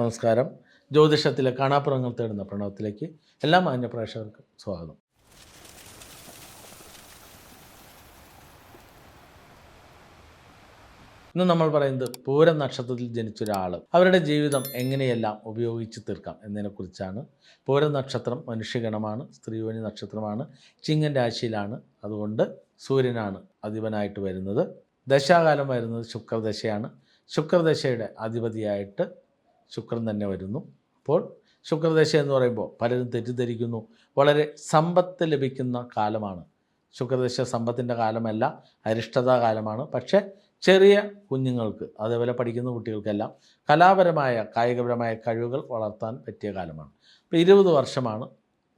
നമസ്കാരം. ജ്യോതിഷത്തിലെ കാണാപ്പുറങ്ങൾ തേടുന്ന പ്രണവത്തിലേക്ക് എല്ലാ മാന്യ പ്രേക്ഷകർക്കും സ്വാഗതം. ഇന്ന് നമ്മൾ പറയുന്നത് പൂരം നക്ഷത്രത്തിൽ ജനിച്ച ഒരാൾ അവരുടെ ജീവിതം എങ്ങനെയെല്ലാം ഉപയോഗിച്ച് തീർക്കാം എന്നതിനെക്കുറിച്ചാണ്. പൂരം നക്ഷത്രം മനുഷ്യഗണമാണ് സ്ത്രീവനി നക്ഷത്രമാണ് ചിങ്ങൻ രാശിയിലാണ്. അതുകൊണ്ട് സൂര്യനാണ് അധിപനായിട്ട് വരുന്നത്. ദശാകാലം വരുന്നത് ശുക്രദശയാണ്. ശുക്രദശയുടെ അധിപതിയായിട്ട് ശുക്രൻ തന്നെ വരുന്നു. അപ്പോൾ ശുക്രദശ എന്ന് പറയുമ്പോൾ പലരും തെറ്റിദ്ധരിക്കുന്നു. വളരെ സമ്പത്ത് ലഭിക്കുന്ന കാലമാണ്. ശുക്രദശ സമ്പത്തിന്റെ കാലമല്ല അരിഷ്ടതാ കാലമാണ്. പക്ഷേ ചെറിയ കുഞ്ഞുങ്ങൾക്ക് അതേപോലെ പഠിക്കുന്ന കുട്ടികൾക്കെല്ലാം കലാപരമായ കായികപരമായ കഴിവുകൾ വളർത്താൻ പറ്റിയ കാലമാണ്. അപ്പോൾ ഇരുപത് വർഷമാണ്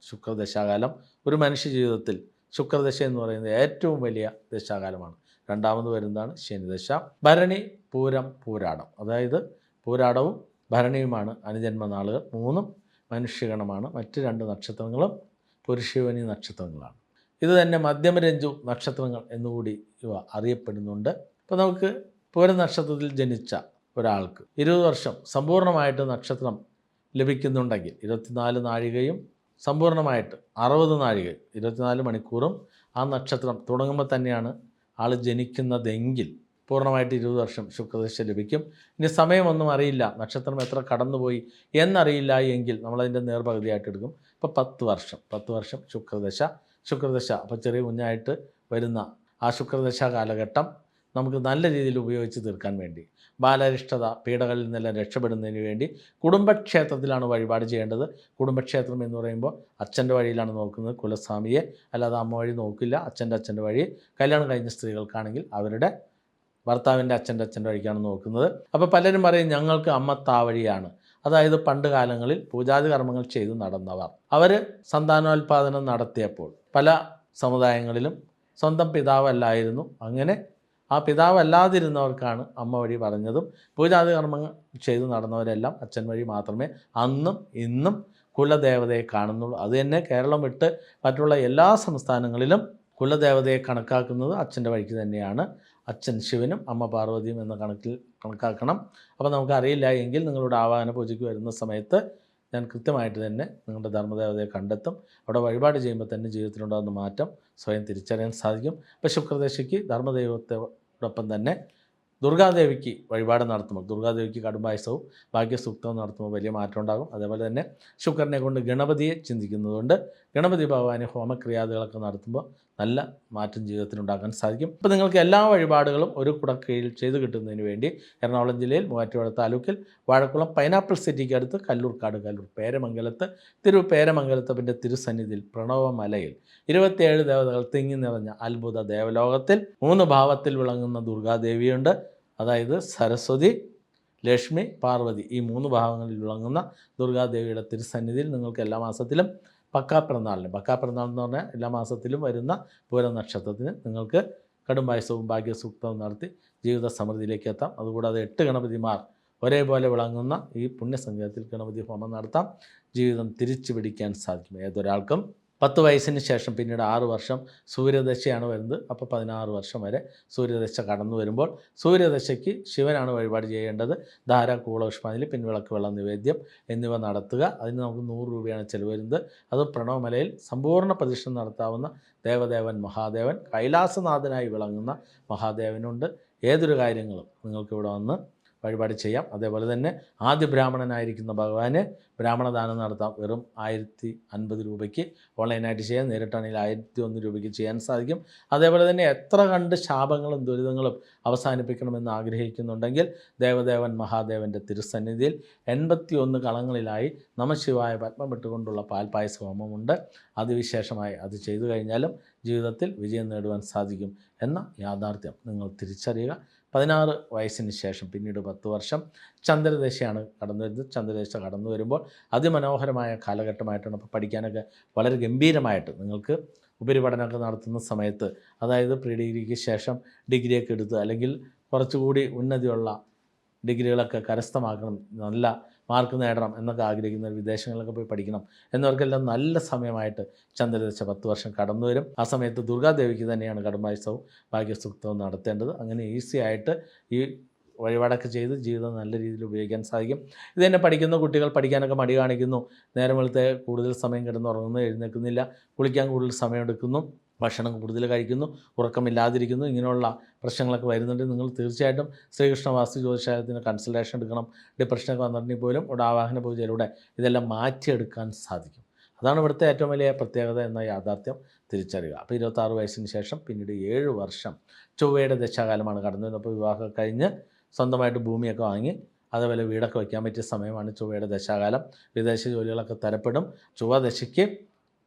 ശുക്രദശാകാലം. ഒരു മനുഷ്യ ജീവിതത്തിൽ ശുക്രദശ എന്ന് പറയുന്നത് ഏറ്റവും വലിയ ദശാകാലമാണ്. രണ്ടാമത് വരുന്നതാണ് ശനിദശ. ഭരണി പൂരം പൂരാടം. അതായത് പൂരാടവും ഭരണിയുമാണ് അനുജന്മനാളുകൾ. മൂന്നും മനുഷ്യഗണമാണ്. മറ്റ് രണ്ട് നക്ഷത്രങ്ങളും പുരുഷവനി നക്ഷത്രങ്ങളാണ്. ഇത് തന്നെ മധ്യമരഞ്ജു നക്ഷത്രങ്ങൾ എന്നുകൂടി ഇവ അറിയപ്പെടുന്നുണ്ട്. അപ്പോൾ നമുക്ക് പൂര നക്ഷത്രത്തിൽ ജനിച്ച ഒരാൾക്ക് ഇരുപത് വർഷം സമ്പൂർണമായിട്ട് നക്ഷത്രം ലഭിക്കുന്നുണ്ടെങ്കിൽ ഇരുപത്തിനാല് നാഴികയും സമ്പൂർണമായിട്ട് അറുപത് നാഴികയും ഇരുപത്തിനാല് മണിക്കൂറും ആ നക്ഷത്രം തുടങ്ങുമ്പോൾ തന്നെയാണ് ആൾ ജനിക്കുന്നതെങ്കിൽ പൂർണമായിട്ട് ഇരുപത് വർഷം ശുക്രദശ ലഭിക്കും. ഇനി സമയമൊന്നും അറിയില്ല. നക്ഷത്രം എത്ര കടന്നുപോയി എന്നറിയില്ല എങ്കിൽ നമ്മളതിന്റെ നേർപകുതിയായിട്ട് എടുക്കും. ഇപ്പോൾ പത്ത് വർഷം. പത്ത് വർഷം ശുക്രദശ ശുക്രദശ അപ്പോൾ ചെറിയ കുഞ്ഞായിട്ട് വരുന്ന ആ ശുക്രദശ കാലഘട്ടം നമുക്ക് നല്ല രീതിയിൽ ഉപയോഗിച്ച് തീർക്കാൻ വേണ്ടി ബാലരിഷ്ടത പീഡകളിൽ നിന്നെല്ലാം രക്ഷപ്പെടുന്നതിന് വേണ്ടി കുടുംബക്ഷേത്രത്തിലാണ് വഴിപാട് ചെയ്യേണ്ടത്. കുടുംബക്ഷേത്രം എന്ന് പറയുമ്പോൾ അച്ഛന്റെ വഴിയിലാണ് നോക്കുന്നത്. കുലസ്വാമിയെ. അല്ലാതെ അമ്മ വഴി നോക്കില്ല. അച്ഛന്റെ അച്ഛന്റെ വഴി. കല്യാണം കഴിഞ്ഞ സ്ത്രീകൾക്കാണെങ്കിൽ അവരുടെ ഭർത്താവിന്റെ അച്ഛന്റെ അച്ഛന്റെ വഴിക്കാണ് നോക്കുന്നത്. അപ്പോൾ പലരും പറയും ഞങ്ങൾക്ക് അമ്മ താവഴിയാണ്. അതായത് പണ്ട് കാലങ്ങളിൽ പൂജാതി കർമ്മങ്ങൾ ചെയ്ത് നടന്നവർ. അവർ സന്താനോൽപാദനം നടത്തിയപ്പോൾ പല സമുദായങ്ങളിലും സ്വന്തം പിതാവല്ലായിരുന്നു. അങ്ങനെ ആ പിതാവല്ലാതിരുന്നവർക്കാണ് അമ്മ വഴി പറഞ്ഞതും പൂജാതി കർമ്മങ്ങൾ ചെയ്തു നടന്നവരെല്ലാം അച്ഛൻ വഴി മാത്രമേ അന്നും ഇന്നും കുലദേവതയെ കാണുന്നുള്ളൂ. അതുതന്നെ കേരളം വിട്ട് മറ്റുള്ള എല്ലാ സംസ്ഥാനങ്ങളിലും കുലദേവതയെ കണക്കാക്കുന്നത് അച്ഛന്റെ വഴിക്ക് തന്നെയാണ്. അച്ഛൻ ശിവനും അമ്മ പാർവതിയും എന്ന കണക്കിൽ കണക്കാക്കണം. അപ്പോൾ നമുക്കറിയില്ല എങ്കിൽ നിങ്ങളുടെ ആവാഹന പൂജയ്ക്ക് വരുന്ന സമയത്ത് ഞാൻ കൃത്യമായിട്ട് തന്നെ നിങ്ങളുടെ ധർമ്മദേവതയെ കണ്ടെത്തും. അവിടെ വഴിപാട് ചെയ്യുമ്പോൾ തന്നെ ജീവിതത്തിലുണ്ടാകുന്ന മാറ്റം സ്വയം തിരിച്ചറിയാൻ സാധിക്കും. അപ്പോൾ ശുക്രദശയ്ക്ക് ധർമ്മദൈവത്തോടൊപ്പം തന്നെ ദുർഗാദേവിക്ക് വഴിപാട് നടത്തുമ്പോൾ ദുർഗാദേവിക്ക് കടുംബായസവും ഭാഗ്യസൂക്തവും നടത്തുമ്പോൾ വലിയ മാറ്റം ഉണ്ടാകും. അതേപോലെ തന്നെ ശുക്രനെ കൊണ്ട് ഗണപതിയെ ചിന്തിക്കുന്നതുകൊണ്ട് ഗണപതി ഭഗവാന് ഹോമക്രിയാദികളൊക്കെ നടത്തുമ്പോൾ നല്ല മാറ്റം ജീവിതത്തിൽ ഉണ്ടാക്കാൻ സാധിക്കും. അപ്പോൾ നിങ്ങൾക്ക് എല്ലാ വഴിപാടുകളും ഒരു കുടക്കീഴിൽ ചെയ്തു കിട്ടുന്നതിന് വേണ്ടി എറണാകുളം ജില്ലയിൽ മൂവാറ്റുപുഴ താലൂക്കിൽ വാഴക്കുളം പൈനാപ്പിൾ സിറ്റിക്ക് അടുത്ത് കല്ലൂർക്കാട് കല്ലൂർ പേരമംഗലത്ത് തിരു പേരമംഗലത്തപ്പിന്റെ തിരുസന്നിധിയിൽ പ്രണവമലയിൽ ഇരുപത്തിയേഴ് ദേവതകൾ തിങ്ങി നിറഞ്ഞ അത്ഭുത ദേവലോകത്തിൽ മൂന്ന് ഭാവത്തിൽ വിളങ്ങുന്ന ദുർഗാദേവിയുണ്ട്. അതായത് സരസ്വതി ലക്ഷ്മി പാർവതി ഈ മൂന്ന് ഭാവങ്ങളിൽ വിളങ്ങുന്ന ദുർഗാദേവിയുടെ തിരുസന്നിധിയിൽ നിങ്ങൾക്ക് എല്ലാ മാസത്തിലും പക്കാ പിറന്നാളിന്. പക്കാ പിറന്നാൾ എന്ന് പറഞ്ഞാൽ എല്ലാ മാസത്തിലും വരുന്ന പൂര നക്ഷത്രത്തിന് നിങ്ങൾക്ക് കടും പായസവും ഭാഗ്യസൂക്തവും നടത്തി ജീവിത സമൃദ്ധിയിലേക്ക് എത്താം. അതുകൂടാതെ എട്ട് ഗണപതിമാർ ഒരേപോലെ വിളങ്ങുന്ന ഈ പുണ്യസംഗീതത്തിൽ ഗണപതി ഹോമം നടത്താം. ജീവിതം തിരിച്ചു പിടിക്കാൻ സാധിക്കും. ഏതൊരാൾക്കും പത്ത് വയസ്സിന് ശേഷം പിന്നീട് ആറ് വർഷം സൂര്യദശയാണ് വരുന്നത്. അപ്പോൾ പതിനാറ് വർഷം വരെ സൂര്യദശ കടന്നു വരുമ്പോൾ സൂര്യദശയ്ക്ക് ശിവനാണ് വഴിപാട് ചെയ്യേണ്ടത്. ധാര കൂളപുഷ്പാഞ്ജലി പിൻവിളക്ക് വെള്ള നിവേദ്യം എന്നിവ നടത്തുക. അതിന് നമുക്ക് നൂറ് രൂപയാണ് ചിലവ് വരുന്നത്. അത് പ്രണവമലയിൽ സമ്പൂർണ പ്രതിഷ്ഠ നടത്താവുന്ന ദേവദേവൻ മഹാദേവൻ കൈലാസനാഥനായി വിളങ്ങുന്ന മഹാദേവനുണ്ട്. ഏതൊരു കാര്യങ്ങളും നിങ്ങൾക്കിവിടെ വന്ന് വഴിപാട് ചെയ്യാം. അതേപോലെ തന്നെ ആദ്യ ബ്രാഹ്മണനായിരിക്കുന്ന ഭഗവാന് ബ്രാഹ്മണദാനം നടത്താം. വെറും ആയിരത്തി അൻപത് രൂപയ്ക്ക് ഓൺലൈനായിട്ട് ചെയ്യാം. നേരിട്ടാണെങ്കിൽ ആയിരത്തി ഒന്ന് രൂപയ്ക്ക് ചെയ്യാൻ സാധിക്കും. അതേപോലെ തന്നെ എത്ര കണ്ട് ശാപങ്ങളും ദുരിതങ്ങളും അവസാനിപ്പിക്കണമെന്ന് ആഗ്രഹിക്കുന്നുണ്ടെങ്കിൽ ദേവദേവൻ മഹാദേവന്റെ തിരുസന്നിധിയിൽ എൺപത്തി ഒന്ന് കളങ്ങളിലായി നമശിവായ പത്മമിട്ടുകൊണ്ടുള്ള പാൽപായസ ഹോമമുണ്ട് അതിവിശേഷമായി അത് ചെയ്തു കഴിഞ്ഞാലും ജീവിതത്തിൽ വിജയം നേടുവാൻ സാധിക്കും എന്ന യാഥാർത്ഥ്യം നിങ്ങൾ തിരിച്ചറിയുക. പതിനാറ് വയസ്സിന് ശേഷം പിന്നീട് പത്ത് വർഷം ചന്ദ്രദേശയാണ് കടന്നു വരുന്നത്. ചന്ദ്രദശ കടന്നു വരുമ്പോൾ അതിമനോഹരമായ കാലഘട്ടമായിട്ടാണ് അപ്പോൾ പഠിക്കാനൊക്കെ വളരെ ഗംഭീരമായിട്ട് നിങ്ങൾക്ക് ഉപരിപഠനമൊക്കെ നടത്തുന്ന സമയത്ത് അതായത് പ്രീ ഡിഗ്രിക്ക് ശേഷം ഡിഗ്രിയൊക്കെ എടുത്ത് അല്ലെങ്കിൽ കുറച്ചുകൂടി ഉന്നതിയുള്ള ഡിഗ്രികളൊക്കെ കരസ്ഥമാക്കണം നല്ല മാർക്ക് നേടണം എന്നൊക്കെ ആഗ്രഹിക്കുന്നവർ വിദേശങ്ങളിലൊക്കെ പോയി പഠിക്കണം എന്നവർക്കെല്ലാം നല്ല സമയമായിട്ട് ചന്ദ്രദശ പത്ത് വർഷം കടന്നു വരും. ആ സമയത്ത് ദുർഗാദേവിക്ക് തന്നെയാണ് കടമ്പായസവും ഭാഗ്യസൂക്തവും നടത്തേണ്ടത്. അങ്ങനെ ഈസി ആയിട്ട് ഈ വഴിപാടൊക്കെ ചെയ്ത് ജീവിതം നല്ല രീതിയിൽ ഉപയോഗിക്കാൻ സാധിക്കും. ഇത് തന്നെ പഠിക്കുന്ന കുട്ടികൾ പഠിക്കാനൊക്കെ മടി കാണിക്കുന്നു. നേരം വെളുത്തെ കൂടുതൽ സമയം കിടന്നുറങ്ങുന്നു എഴുന്നേൽക്കുന്നില്ല കുളിക്കാൻ കൂടുതൽ സമയമെടുക്കുന്നു. ഭക്ഷണം കൂടുതൽ കഴിക്കുന്നു ഉറക്കമില്ലാതിരിക്കുന്നു ഇങ്ങനെയുള്ള പ്രശ്നങ്ങളൊക്കെ വരുന്നുണ്ട്. നിങ്ങൾ തീർച്ചയായിട്ടും ശ്രീകൃഷ്ണ വാസ്തു ജ്യോതിശാലത്തിന് കൺസൾട്ടേഷൻ എടുക്കണം ഡിപ്രഷനൊക്കെ വന്നിട്ടുണ്ടെങ്കിൽ പോലും ഇവിടെ ആവാഹന പൂജയിലൂടെ ഇതെല്ലാം മാറ്റിയെടുക്കാൻ സാധിക്കും. അതാണ് ഇവിടുത്തെ ഏറ്റവും വലിയ പ്രത്യേകത എന്ന യാഥാർത്ഥ്യം തിരിച്ചറിയുക. അപ്പോൾ ഇരുപത്താറ് വയസ്സിന് ശേഷം പിന്നീട് ഏഴ് വർഷം ചൊവ്വയുടെ ദശാകാലമാണ് കടന്നു വരുന്നത്. അപ്പോൾ വിവാഹം കഴിഞ്ഞ് സ്വന്തമായിട്ട് ഭൂമിയൊക്കെ വാങ്ങി അതേപോലെ വീടൊക്കെ വയ്ക്കാൻ പറ്റിയ സമയമാണ് ചൊവ്വയുടെ ദശാകാലം. വിദേശ ജോലികളൊക്കെ തരപ്പെടും. ചൊവ്വ ദശയ്ക്ക്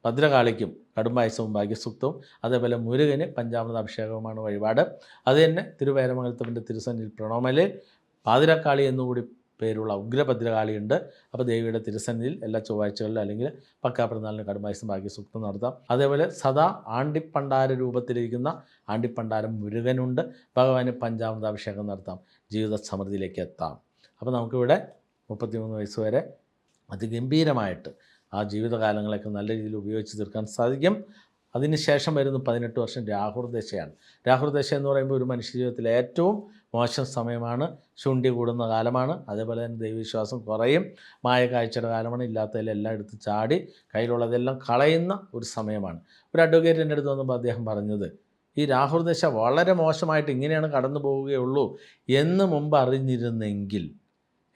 ഭദ്രകാളിക്കും കടുംബായസവും ഭാഗ്യസൂക്തവും. അതേപോലെ മുരുകന് പഞ്ചാമൃത അഭിഷേകവുമാണ് വഴിപാട്. അത് തന്നെ തിരുവൈരമംഗലത്തിന്റെ തിരുസന്നിൽ പ്രണോമലിൽ പാതിരക്കാളി എന്നുകൂടി പേരുള്ള ഉഗ്രഭദ്രകാളിയുണ്ട്. അപ്പോൾ ദേവിയുടെ തിരുസന്നിധിയിൽ എല്ലാ ചൊവ്വാഴ്ചകളിലും അല്ലെങ്കിൽ പക്കാപ്പിറന്നാളിന് കടുമായസം ഭാഗ്യസൂക്തം നടത്താം. അതേപോലെ സദാ ആണ്ടിപ്പണ്ടാര രൂപത്തിലിരിക്കുന്ന ആണ്ടിപ്പണ്ടാരം മുരുകനുണ്ട്. ഭഗവാന് പഞ്ചാമൃത അഭിഷേകം നടത്താം. ജീവിത സമൃദ്ധിയിലേക്ക് എത്താം. അപ്പോൾ നമുക്കിവിടെ മുപ്പത്തിമൂന്ന് വയസ്സ് വരെ അതിഗംഭീരമായിട്ട് ആ ജീവിതകാലങ്ങളൊക്കെ നല്ല രീതിയിൽ ഉപയോഗിച്ച് തീർക്കാൻ സാധിക്കും. അതിനുശേഷം വരുന്ന പതിനെട്ട് വർഷം രാഹുർദശയാണ് രാഹുർദശ എന്ന് പറയുമ്പോൾ ഒരു മനുഷ്യ ജീവിതത്തിലെ ഏറ്റവും മോശം സമയമാണ്. ശുണ്ഠി കൂടുന്ന കാലമാണ്. അതേപോലെ തന്നെ ദൈവവിശ്വാസം കുറയും. മായ കാഴ്ചയുടെ കാലമാണ്. ഇല്ലാത്തതിലെല്ലാം എടുത്ത് ചാടി കയ്യിലുള്ളതെല്ലാം കളയുന്ന ഒരു സമയമാണ്. ഒരു അഡ്വക്കേറ്റ് എന്റെ അടുത്ത് വന്നപ്പോൾ അദ്ദേഹം പറഞ്ഞത് ഈ രാഹുർദശ വളരെ മോശമായിട്ട് ഇങ്ങനെയാണ് കടന്നു പോവുകയുള്ളൂ എന്ന് മുമ്പ് അറിഞ്ഞിരുന്നെങ്കിൽ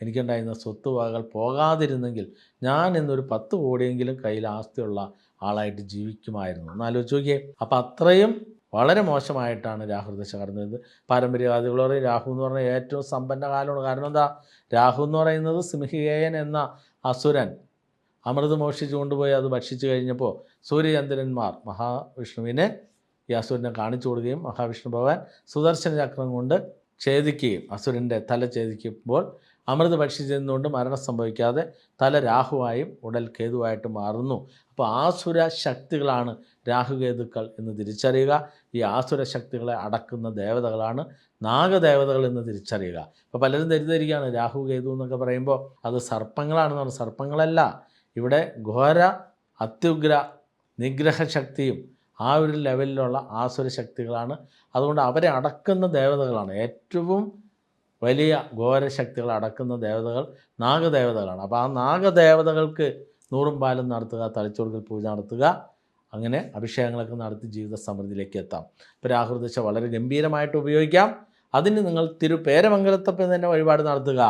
എനിക്കുണ്ടായിരുന്ന സ്വത്ത് വകകൾ പോകാതിരുന്നെങ്കിൽ ഞാൻ ഇന്നൊരു പത്ത് കോടിയെങ്കിലും കയ്യിൽ ആസ്തിയുള്ള ആളായിട്ട് ജീവിക്കുമായിരുന്നു. ഒന്ന് ആലോചിച്ച് നോക്കിയേ. അപ്പം അത്രയും വളരെ മോശമായിട്ടാണ് രാഹു ദശ കടന്നു വരുന്നത് പാരമ്പര്യവാദികൾ പറയും രാഹു എന്ന് പറഞ്ഞാൽ ഏറ്റവും സമ്പന്ന കാലമാണ്. കാരണം എന്താ? രാഹു എന്ന് പറയുന്നത് സിംഹികേയൻ എന്ന അസുരൻ. അമൃത് മോഷിച്ചു കൊണ്ടുപോയി അത് ഭക്ഷിച്ചു കഴിഞ്ഞപ്പോൾ സൂര്യചന്ദ്രന്മാർ മഹാവിഷ്ണുവിനെ ഈ അസുരനെ കാണിച്ചു കൊടുക്കുകയും മഹാവിഷ്ണു ഭഗവാൻ സുദർശന ചക്രം കൊണ്ട് ഛേദിക്കുകയും അസുരന്റെ തല ഛേദിക്കുമ്പോൾ അമൃത് ഭക്ഷിച്ചതുകൊണ്ട് മരണം സംഭവിക്കാതെ തല രാഹുവായും ഉടൽ കേതുവായിട്ട് മാറുന്നു. അപ്പോൾ ആസുര ശക്തികളാണ് രാഹുകേതുക്കൾ എന്ന് തിരിച്ചറിയുക. ഈ ആസുര ശക്തികളെ അടക്കുന്ന ദേവതകളാണ് നാഗദേവതകൾ എന്ന് തിരിച്ചറിയുക. അപ്പോൾ പലരും തെറ്റിദ്ധരിക്കുകയാണ്. രാഹു കേതു എന്നൊക്കെ പറയുമ്പോൾ അത് സർപ്പങ്ങളാണെന്ന് പറഞ്ഞു. സർപ്പങ്ങളല്ല. ഇവിടെ ഘോര അത്യുഗ്ര നിഗ്രഹശക്തിയും ആ ഒരു ലെവലിലുള്ള ആസുര ശക്തികളാണ്. അതുകൊണ്ട് അവരെ അടക്കുന്ന ദേവതകളാണ് ഏറ്റവും വലിയ ഘോരശക്തികൾ അടക്കുന്ന ദേവതകൾ നാഗദേവതകളാണ്. അപ്പോൾ ആ നാഗദേവതകൾക്ക് നൂറും പാലും നടത്തുക തലച്ചോറുകൾ പൂജ നടത്തുക അങ്ങനെ അഭിഷേകങ്ങളൊക്കെ നടത്തി ജീവിത സമൃദ്ധിയിലേക്ക് എത്താം. ഇപ്പോൾ രാഹുർദശ വളരെ ഗംഭീരമായിട്ട് ഉപയോഗിക്കാം. അതിന് നിങ്ങൾ തിരുപേരമംഗലത്തപ്പം തന്നെ വഴിപാട് നടത്തുക.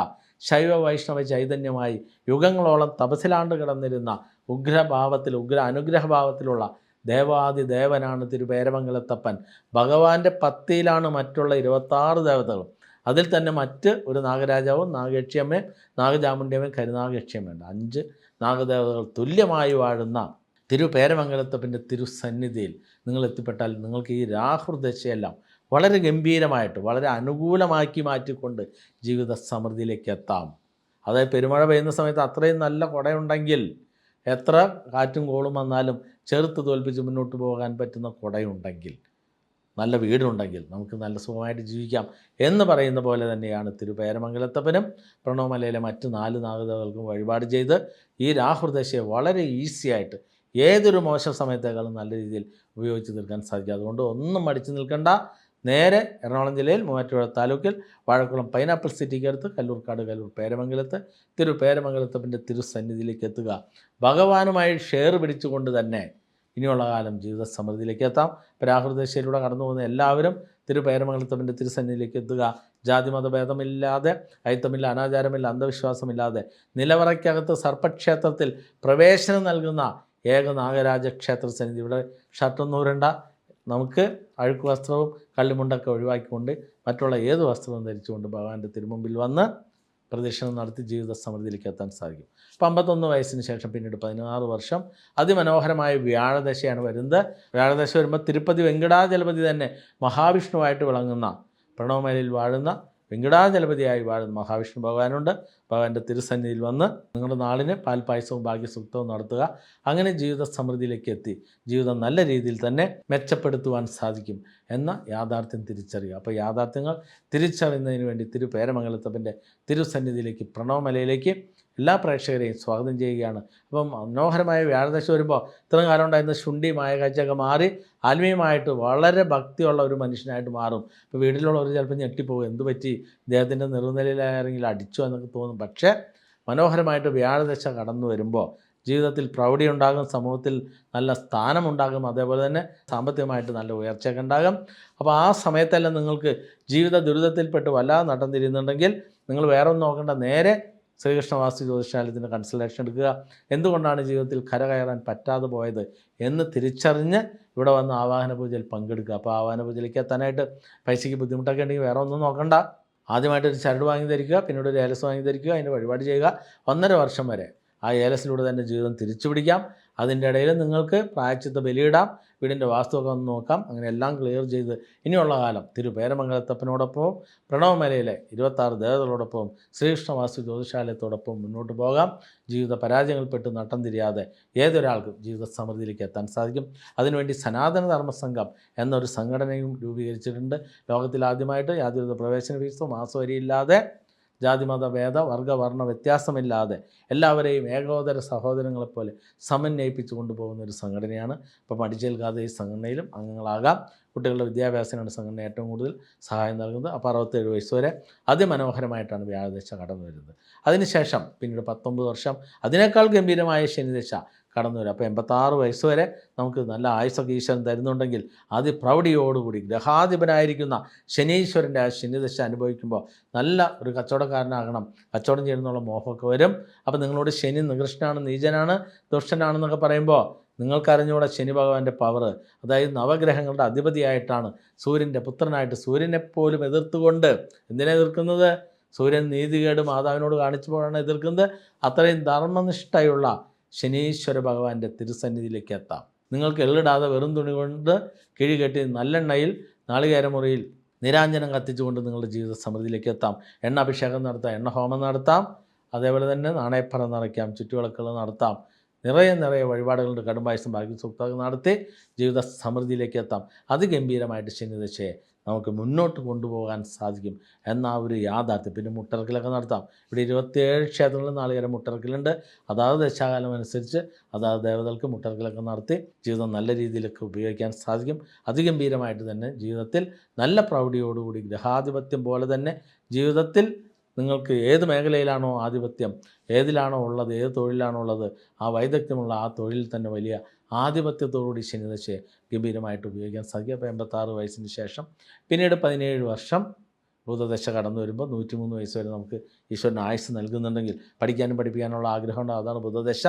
ശൈവ വൈഷ്ണവ ചൈതന്യമായി യുഗങ്ങളോളം തപസിലാണ്ട് കിടന്നിരുന്ന ഉഗ്രഭാവത്തിൽ ഉഗ്ര അനുഗ്രഹഭാവത്തിലുള്ള ദേവാദി ദേവനാണ് തിരുപേരമംഗലത്തപ്പൻ. ഭഗവാന്റെ പത്തിയിലാണ് മറ്റുള്ള ഇരുപത്താറ് ദേവതകളും. അതിൽ തന്നെ മറ്റ് ഒരു നാഗരാജാവും നാഗയക്ഷിയമ്മയും നാഗചാമുണ്ടിയമ്മയും കരുനാഗയക്ഷിയമ്മയുണ്ട്. അഞ്ച് നാഗദേവതകൾ തുല്യമായി വാഴുന്ന തിരുപേരമംഗലത്തപ്പന്റെ തിരുസന്നിധിയിൽ നിങ്ങൾ എത്തിപ്പെട്ടാൽ നിങ്ങൾക്ക് ഈ രാഹുർദശയെല്ലാം വളരെ ഗംഭീരമായിട്ട് വളരെ അനുകൂലമാക്കി മാറ്റിക്കൊണ്ട് ജീവിത സമൃദ്ധിയിലേക്ക് എത്താം. അതായത് പെരുമഴ പെയ്യുന്ന സമയത്ത് അത്രയും നല്ല കുടയുണ്ടെങ്കിൽ എത്ര കാറ്റും കോളും വന്നാലും ചെറുത്ത് തോൽപ്പിച്ച് മുന്നോട്ട് പോകാൻ പറ്റുന്ന കുടയുണ്ടെങ്കിൽ നല്ല വീടുണ്ടെങ്കിൽ നമുക്ക് നല്ല സുഖമായിട്ട് ജീവിക്കാം എന്ന് പറയുന്ന പോലെ തന്നെയാണ് തിരുപേരമംഗലത്തപ്പനും പ്രണവമലയിലെ മറ്റ് നാല് നാഗതകൾക്കും വഴിപാട് ചെയ്ത് ഈ രാഹുർദശയെ വളരെ ഈസിയായിട്ട് ഏതൊരു മോശം സമയത്തേക്കാളും നല്ല രീതിയിൽ ഉപയോഗിച്ച് നിൽക്കാൻ സാധിക്കും. അതുകൊണ്ട് ഒന്നും മടിച്ചു നിൽക്കേണ്ട. നേരെ എറണാകുളം ജില്ലയിൽ മൂവാറ്റുപുഴ താലൂക്കിൽ വാഴക്കുളം പൈനാപ്പിൾ സിറ്റിക്ക് അടുത്ത് കല്ലൂർക്കാട് കല്ലൂർ പേരമംഗലത്ത് തിരു പേരമംഗലത്തപ്പന്റെ തിരുസന്നിധിയിലേക്ക് എത്തുക. ഭഗവാനുമായി ഷെയർ പിടിച്ചുകൊണ്ട് തന്നെ ഇനിയുള്ള കാലം ജീവിത സമൃദ്ധിയിലേക്ക് എത്താം. പരാഹൃദശയിലൂടെ കടന്നു പോകുന്ന എല്ലാവരും തിരുപേരമംഗലത്തപ്പന്റെ തിരുസന്നിധിയിലേക്ക് എത്തുക. ജാതിമത ഭേദമില്ലാതെ അയിത്തമില്ല അനാചാരമില്ല അന്ധവിശ്വാസമില്ലാതെ നിലവറയ്ക്കകത്ത് സർപ്പക്ഷേത്രത്തിൽ പ്രവേശനം നൽകുന്ന ഏക നാഗരാജ ക്ഷേത്ര സന്നിധി. ഇവിടെ ഷർട്ടൊന്നും നമുക്ക് അഴുക്ക് വസ്ത്രവും കള്ളിമുണ്ടൊക്കെ ഒഴിവാക്കിക്കൊണ്ട് മറ്റുള്ള ഏത് വസ്ത്രവും ധരിച്ചുകൊണ്ട് ഭഗവാന്റെ തിരുമുമ്പിൽ വന്ന് പ്രദക്ഷിണം നടത്തി ജീവിത സമൃദ്ധിയിലേക്ക് എത്താൻ സാധിക്കും. അപ്പം അമ്പത്തൊന്ന് വയസ്സിന് ശേഷം പിന്നീട് പതിനാറ് വർഷം. അതിമനോഹരമായ വ്യാഴദശയാണ് വരുന്നത്. വ്യാഴദശ വരുമ്പോൾ തിരുപ്പതി വെങ്കടാചലപതി തന്നെ മഹാവിഷ്ണുവായിട്ട് വിളങ്ങുന്ന പ്രണവമലയിൽ വാഴുന്ന വെങ്കടാചലപതിയായി വാഴുന്ന മഹാവിഷ്ണു ഭഗവാനുണ്ട്. ഭഗവാന്റെ തിരുസന്നിധിയിൽ വന്ന് നിങ്ങളുടെ നാളിന് പാൽപ്പായസവും ഭാഗ്യസൂക്തവും നടത്തുക. അങ്ങനെ ജീവിത സമൃദ്ധിയിലേക്ക് എത്തി. ജീവിതം നല്ല രീതിയിൽ തന്നെ മെച്ചപ്പെടുത്തുവാൻ സാധിക്കും എന്ന യാഥാർത്ഥ്യം തിരിച്ചറിയുക. അപ്പോൾ യാഥാർത്ഥ്യങ്ങൾ തിരിച്ചറിയുന്നതിന് വേണ്ടി തിരുപേരമംഗലത്തപ്പന്റെ തിരുസന്നിധിയിലേക്ക് പ്രണവമലയിലേക്ക് എല്ലാ പ്രേക്ഷകരെയും സ്വാഗതം ചെയ്യുകയാണ്. അപ്പം മനോഹരമായ വ്യാഴദശ വരുമ്പോൾ ഇത്രയും കാലം ഉണ്ടായിരുന്ന ശുണ്ഠി മായകാഴ്ചയൊക്കെ മാറി ആത്മീയമായിട്ട് വളരെ ഭക്തിയുള്ള ഒരു മനുഷ്യനായിട്ട് മാറും. ഇപ്പോൾ വീട്ടിലുള്ളവർ ചിലപ്പോൾ ഞെട്ടിപ്പോകും. എന്ത് പറ്റി? ഇദ്ദേഹത്തിന്റെ നിർനിലയിലായിരുന്നെങ്കിൽ അടിച്ചു എന്നൊക്കെ തോന്നും. പക്ഷേ മനോഹരമായിട്ട് വ്യാഴദശ കടന്നു വരുമ്പോൾ ജീവിതത്തിൽ പ്രൗഢി ഉണ്ടാകും സമൂഹത്തിൽ നല്ല സ്ഥാനമുണ്ടാകും അതേപോലെ തന്നെ സാമ്പത്തികമായിട്ട് നല്ല ഉയർച്ചയൊക്കെ ഉണ്ടാകും. അപ്പോൾ ആ സമയത്തെല്ലാം നിങ്ങൾക്ക് ജീവിത ദുരിതത്തിൽപ്പെട്ട് വല്ലാതെ നടന്നിരുന്നുണ്ടെങ്കിൽ നിങ്ങൾ വേറെ ഒന്നും നോക്കേണ്ട. നേരെ ശ്രീകൃഷ്ണവാസി ഇതിന് കൺസൾട്ടേഷൻ എടുക്കുക. എന്തുകൊണ്ടാണ് ജീവിതത്തിൽ കര കയറാൻ പറ്റാതെ പോയത് എന്ന് തിരിച്ചറിഞ്ഞ് ഇവിടെ വന്ന് ആവാഹന പൂജയിൽ പങ്കെടുക്കുക. അപ്പോൾ ആവാഹന പൂജയിലേക്ക് എത്താനായിട്ട് പൈസയ്ക്ക് ബുദ്ധിമുട്ടൊക്കെ ഉണ്ടെങ്കിൽ വേറെ ഒന്നും നോക്കണ്ട. ആദ്യമായിട്ട് ഒരു ചരട് വാങ്ങി ധരിക്കുക പിന്നീട് ഒരു ഏലസ് വാങ്ങി ധരിക്കുക അതിന്റെ വഴിപാട് ചെയ്യുക. ഒന്നര വർഷം വരെ ആ ഏലസിലൂടെ തന്നെ ജീവിതം തിരിച്ചു പിടിക്കാം അതിന്റെ ഇടയിൽ നിങ്ങൾക്ക് പ്രായച്ചിത്ത ബലിയിടാം വീടിന്റെ വാസ്തുവൊക്കെ ഒന്ന് നോക്കാം അങ്ങനെ എല്ലാം ക്ലിയർ ചെയ്ത്. ഇനിയുള്ള കാലം തിരുപേരമംഗലത്തപ്പനോടൊപ്പം പ്രണവമലയിലെ ഇരുപത്താറ് ദേവതകളോടൊപ്പം ശ്രീകൃഷ്ണ വാസ്തു ജ്യോതിശാലയത്തോടൊപ്പം മുന്നോട്ട് പോകാം. ജീവിത പരാജയങ്ങൾ പെട്ട് നട്ടം തിരിയാതെ ഏതൊരാൾക്കും ജീവിത സമൃദ്ധിയിലേക്ക് എത്താൻ സാധിക്കും. അതിനുവേണ്ടി സനാതന ധർമ്മ സംഘം എന്നൊരു സംഘടനയും രൂപീകരിച്ചിട്ടുണ്ട്. ലോകത്തിൽ ആദ്യമായിട്ട് യാതൊരു പ്രവേശന ഫീസോ മാസവരിയില്ലാതെ ജാതിമത ഭേദ വർഗ വർണ വ്യത്യാസമില്ലാതെ എല്ലാവരെയും ഏകോദര സഹോദരങ്ങളെപ്പോലെ സമന്വയിപ്പിച്ചു കൊണ്ടുപോകുന്ന ഒരു സംഘടനയാണ്. അപ്പോൾ മടിച്ചേൽ ഈ സംഘടനയിലും അംഗങ്ങളാകാം. കുട്ടികളുടെ വിദ്യാഭ്യാസത്തിനാണ് സംഘടന ഏറ്റവും കൂടുതൽ സഹായം നൽകുന്നത്. അപ്പോൾ അറുപത്തേഴ് വയസ്സ് വരെ അതിമനോഹരമായിട്ടാണ് വ്യാഴദശ കടന്നു വരുന്നത് അതിനുശേഷം പിന്നീട് പത്തൊമ്പത് വർഷം. അതിനേക്കാൾ ഗംഭീരമായ ശനിദശ കടന്നു വരും അപ്പോൾ എൺപത്താറ് വയസ്സ് വരെ നമുക്ക് നല്ല ആയുസൊക്കെ ഈശ്വരൻ തരുന്നുണ്ടെങ്കിൽ അതിപ്രൗഢിയോടുകൂടി ഗ്രഹാധിപനായിരിക്കുന്ന ശനീശ്വരന്റെ ആ ശനിദശ അനുഭവിക്കുമ്പോൾ നല്ല ഒരു കച്ചവടക്കാരനാകണം. കച്ചവടം ചെയ്യുന്നുള്ള മോഹമൊക്കെ വരും. അപ്പോൾ നിങ്ങളോട് ശനി നികൃഷ്ടനാണ് നീചനാണ് ദുഷ്ടനാണെന്നൊക്കെ പറയുമ്പോൾ നിങ്ങൾക്കറിഞ്ഞുകൂടെ ശനി ഭഗവാന്റെ പവർ അതായത് നവഗ്രഹങ്ങളുടെ അധിപതിയായിട്ടാണ് സൂര്യന്റെ പുത്രനായിട്ട് സൂര്യനെ പോലും എതിർത്തുകൊണ്ട് എന്തിനാ എതിർക്കുന്നത്? സൂര്യൻ നീതികേട് മാതാവിനോട് കാണിച്ചപ്പോഴാണ് എതിർക്കുന്നത്. അത്രയും ധർമ്മനിഷ്ഠയുള്ള ശനീശ്വര ഭഗവാന്റെ തിരുസന്നിധിയിലേക്ക് എത്താം. നിങ്ങൾക്ക് എള്ളിടാതെ വെറും തുണി കൊണ്ട് കിഴികെട്ടി നല്ലെണ്ണയിൽ നാളികേരമുറിയിൽ നിരാഞ്ജനം കത്തിച്ചുകൊണ്ട് നിങ്ങളുടെ ജീവിത സമൃദ്ധിയിലേക്ക് എത്താം. എണ്ണ അഭിഷേകം നടത്താം എണ്ണ ഹോമം നടത്താം. അതേപോലെ തന്നെ നാണയപ്പറ നിറയ്ക്കാം ചുറ്റുവിളക്കുകൾ നടത്താം. നിറയെ നിറയെ വഴിപാടുകളുടെ കടുംബായസം ഭാഗ്യ സൂക്തം നടത്തി ജീവിത സമൃദ്ധിയിലേക്ക് എത്താം. അതിഗംഭീരമായിട്ട് ശനിദശയെ നമുക്ക് മുന്നോട്ട് കൊണ്ടുപോകാൻ സാധിക്കും എന്ന ഒരു യാഥാർത്ഥ്യം. പിന്നെ മുട്ടറക്കിലൊക്കെ നടത്താം. ഇവിടെ ഇരുപത്തിയേഴ് ക്ഷേത്രങ്ങളിൽ നാളികേരം മുട്ടറക്കിലുണ്ട്. അതാത് ദശാകാലം അനുസരിച്ച് അതാത് ദേവതകൾക്ക് മുട്ടറക്കിലൊക്കെ നടത്തി ജീവിതം നല്ല രീതിയിലൊക്കെ ഉപയോഗിക്കാൻ സാധിക്കും. അതിഗംഭീരമായിട്ട് തന്നെ ജീവിതത്തിൽ നല്ല പ്രൗഢിയോടുകൂടി ഗ്രഹാധിപത്യം പോലെ തന്നെ ജീവിതത്തിൽ നിങ്ങൾക്ക് ഏത് മേഖലയിലാണോ ആധിപത്യം ഏതിലാണോ ഉള്ളത് ഏത് തൊഴിലാണോ ഉള്ളത് ആ വൈദഗ്ധ്യമുള്ള ആ തൊഴിലിൽ തന്നെ വലിയ ആധിപത്യത്തോടുകൂടി ശനിദശയെ ഗംഭീരമായിട്ട് ഉപയോഗിക്കാൻ സാധിക്കും അപ്പോൾ എൺപത്താറ് വയസ്സിന് ശേഷം പിന്നീട് പതിനേഴ് വർഷം ഭൂതദശ കടന്നു വരുമ്പോൾ നൂറ്റിമൂന്ന് വയസ്സ് വരെ നമുക്ക് ഈശ്വരൻ ആയുസ് നൽകുന്നുണ്ടെങ്കിൽ പഠിക്കാനും പഠിപ്പിക്കാനുള്ള ആഗ്രഹമുണ്ട്. അതാണ് ബുധദശ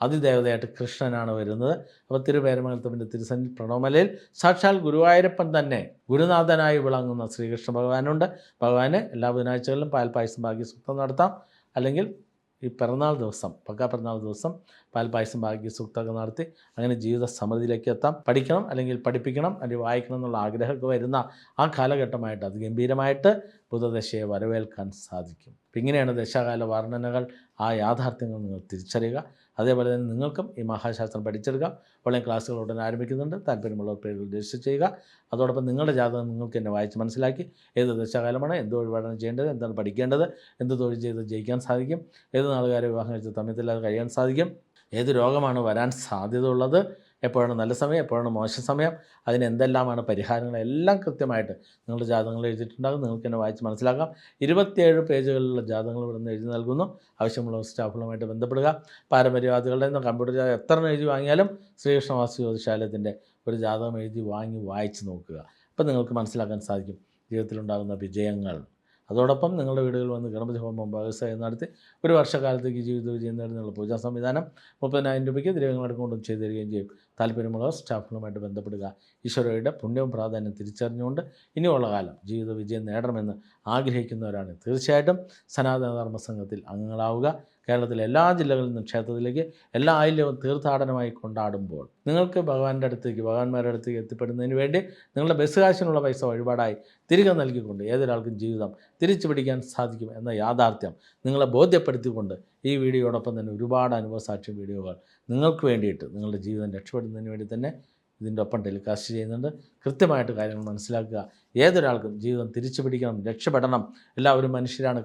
അതിദേവതയായിട്ട് കൃഷ്ണനാണ് വരുന്നത്. അപ്പോൾ തിരുപേരമംഗലത്തപ്പന്റെ തിരുസന്നി പ്രണവമലയിൽ സാക്ഷാൽ ഗുരുവായൂരപ്പൻ തന്നെ ഗുരുനാഥനായി വിളങ്ങുന്ന ശ്രീകൃഷ്ണ ഭഗവാനുണ്ട്. ഭഗവാന് എല്ലാ ബുധനാഴ്ചകളിലും പാൽപ്പായസം ഭാഗ്യസൂക്തം നടത്താം. അല്ലെങ്കിൽ ഈ പിറന്നാൾ ദിവസം പക്കാ പിറന്നാൾ ദിവസം പാൽപായസം ഭാഗ്യ സൂക്തമൊക്കെ നടത്തി അങ്ങനെ ജീവിത സമൃദ്ധിയിലേക്ക് എത്താം. പഠിക്കണം അല്ലെങ്കിൽ പഠിപ്പിക്കണം അല്ലെങ്കിൽ വായിക്കണം എന്നുള്ള ആഗ്രഹമൊക്കെ വരുന്ന ആ കാലഘട്ടമായിട്ട് അത് ഗംഭീരമായിട്ട് ബുധദശയെ വരവേൽക്കാൻ സാധിക്കും. ഇങ്ങനെയാണ് ദശാകാല വർണനകൾ ആ യാഥാർത്ഥ്യങ്ങൾ നിങ്ങൾ തിരിച്ചറിയുക. അതേപോലെ തന്നെ നിങ്ങൾക്കും ഈ മഹാശാസ്ത്രം പഠിച്ചെടുക്കാം ഓൺലൈൻ ക്ലാസ്സുകൾ ഉടൻ ആരംഭിക്കുന്നുണ്ട്. താല്പര്യമുള്ളവർ പേര് രജിസ്റ്റർ ചെയ്യുക. അതോടൊപ്പം നിങ്ങളുടെ ജാതകം നിങ്ങൾക്ക് എന്നെ വായിച്ച് മനസ്സിലാക്കി. ഏത് ദശാകാലമാണ്? എന്ത് വഴിപാടാണ് ചെയ്യേണ്ടത്? എന്താണ് പഠിക്കേണ്ടത്? എന്ത് തൊഴിൽ ചെയ്ത് ജയിക്കാൻ സാധിക്കും? ഏത് നാളുകാരെ വിവാഹം കഴിച്ച് തമ്മിത്തില്ലാതെ കഴിയാൻ സാധിക്കും? ഏത് രോഗമാണ് വരാൻ സാധ്യത ഉള്ളത് എപ്പോഴാണ് നല്ല സമയം എപ്പോഴാണ് മോശം സമയം അതിന് എന്തെല്ലാമാണ് പരിഹാരങ്ങൾ എല്ലാം കൃത്യമായിട്ട് നിങ്ങളുടെ ജാതകങ്ങൾ എഴുതിയിട്ടുണ്ടാകും. നിങ്ങൾക്ക് തന്നെ വായിച്ച് മനസ്സിലാക്കാം. ഇരുപത്തിയേഴ് പേജുകളിലുള്ള ജാതകങ്ങൾ ഇവിടെ നിന്ന് എഴുതി നൽകുന്നു. ആവശ്യമുള്ള സ്റ്റാഫുകളുമായിട്ട് ബന്ധപ്പെടുക. പാരമ്പര്യവാദികളുടെ നിന്ന് കമ്പ്യൂട്ടർ ജാതകം എത്ര എഴുതി വാങ്ങിയാലും ശ്രീകൃഷ്ണവാസി ജ്യോതിശാലയത്തിന്റെ ഒരു ജാതകം എഴുതി വാങ്ങി വായിച്ച് നോക്കുക. അപ്പം നിങ്ങൾക്ക് മനസ്സിലാക്കാൻ സാധിക്കും. ജീവിതത്തിലുണ്ടാകുന്ന വിജയങ്ങൾ. അതോടൊപ്പം നിങ്ങളുടെ വീടുകളിൽ വന്ന് ഗണപതി ഹോമം വ്യവസായം നടത്തി ഒരു വർഷക്കാലത്തേക്ക് ജീവിത വിജയം നേടുന്നുള്ള പൂജാ സംവിധാനം മുപ്പതിനായിരം രൂപയ്ക്ക് ദ്രവ്യങ്ങളടക്കം ചെയ്തു തരികയും ചെയ്യും. താല്പര്യമുള്ളവർ സ്റ്റാഫുകളുമായിട്ട് ബന്ധപ്പെടുക. ഈശ്വരയുടെ പുണ്യവും പ്രാധാന്യം തിരിച്ചറിഞ്ഞുകൊണ്ട് ഇനിയുള്ള കാലം ജീവിത വിജയം നേടണമെന്ന് ആഗ്രഹിക്കുന്നവരാണ്. തീർച്ചയായിട്ടും സനാതന ധർമ്മ സംഘത്തിൽ അംഗങ്ങളാവുക. കേരളത്തിലെ എല്ലാ ജില്ലകളിൽ നിന്നും ക്ഷേത്രത്തിലേക്ക് എല്ലാ ആയില്യവും തീർത്ഥാടനമായി കൊണ്ടാടുമ്പോൾ നിങ്ങൾക്ക് ഭഗവാന്റെ അടുത്തേക്ക് ഭഗവാന്മാരുടെ അടുത്തേക്ക് എത്തിപ്പെടുന്നതിന് വേണ്ടി നിങ്ങളുടെ ബസ് കാശിനുള്ള പൈസ വഴിപാടായി തിരികെ നൽകിക്കൊണ്ട് ഏതൊരാൾക്കും ജീവിതം തിരിച്ചു പിടിക്കാൻ സാധിക്കും എന്ന യാഥാർത്ഥ്യം നിങ്ങളെ ബോധ്യപ്പെടുത്തിക്കൊണ്ട് ഈ വീഡിയോടൊപ്പം തന്നെ ഒരുപാട് അനുഭവസാക്ഷ്യ വീഡിയോകൾ നിങ്ങൾക്ക് വേണ്ടിയിട്ട് നിങ്ങളുടെ ജീവിതം രക്ഷപ്പെടുന്നതിന് വേണ്ടി തന്നെ ഇതിന്റെ ഒപ്പം ടെലികാസ്റ്റ് ചെയ്യുന്നുണ്ട്. കൃത്യമായിട്ട് കാര്യങ്ങൾ മനസ്സിലാക്കുക. ഏതൊരാൾക്കും ജീവിതം തിരിച്ചു പിടിക്കണം രക്ഷപ്പെടണം. എല്ലാവരും മനുഷ്യരാണ്.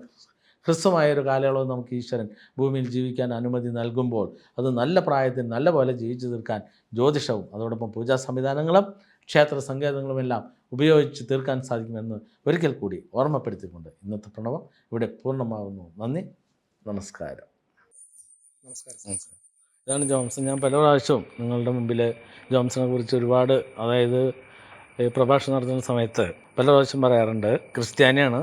ഹ്രസ്വമായ ഒരു കാലയളവ് നമുക്ക് ഈശ്വരൻ ഭൂമിയിൽ ജീവിക്കാൻ അനുമതി നൽകുമ്പോൾ അത് നല്ല പ്രായത്തിൽ നല്ല പോലെ ജീവിച്ചു തീർക്കാൻ ജ്യോതിഷവും അതോടൊപ്പം പൂജാ സംവിധാനങ്ങളും ക്ഷേത്ര സങ്കേതങ്ങളുമെല്ലാം ഉപയോഗിച്ച് തീർക്കാൻ സാധിക്കുമെന്ന് ഒരിക്കൽ കൂടി ഓർമ്മപ്പെടുത്തിക്കൊണ്ട് ഇന്നത്തെ പ്രണവം ഇവിടെ പൂർണമാകുന്നു നന്ദി. നമസ്കാരം. നമസ്കാരം. ഇതാണ് ജോംസൺ. ഞാൻ പല പ്രാവശ്യവും നിങ്ങളുടെ മുമ്പിൽ ജോൺസനെ കുറിച്ച് ഒരുപാട് അതായത് പ്രഭാഷണം നടത്തുന്ന സമയത്ത് പല പ്രാവശ്യം പറയാറുണ്ട്. ക്രിസ്ത്യാനിയാണ്.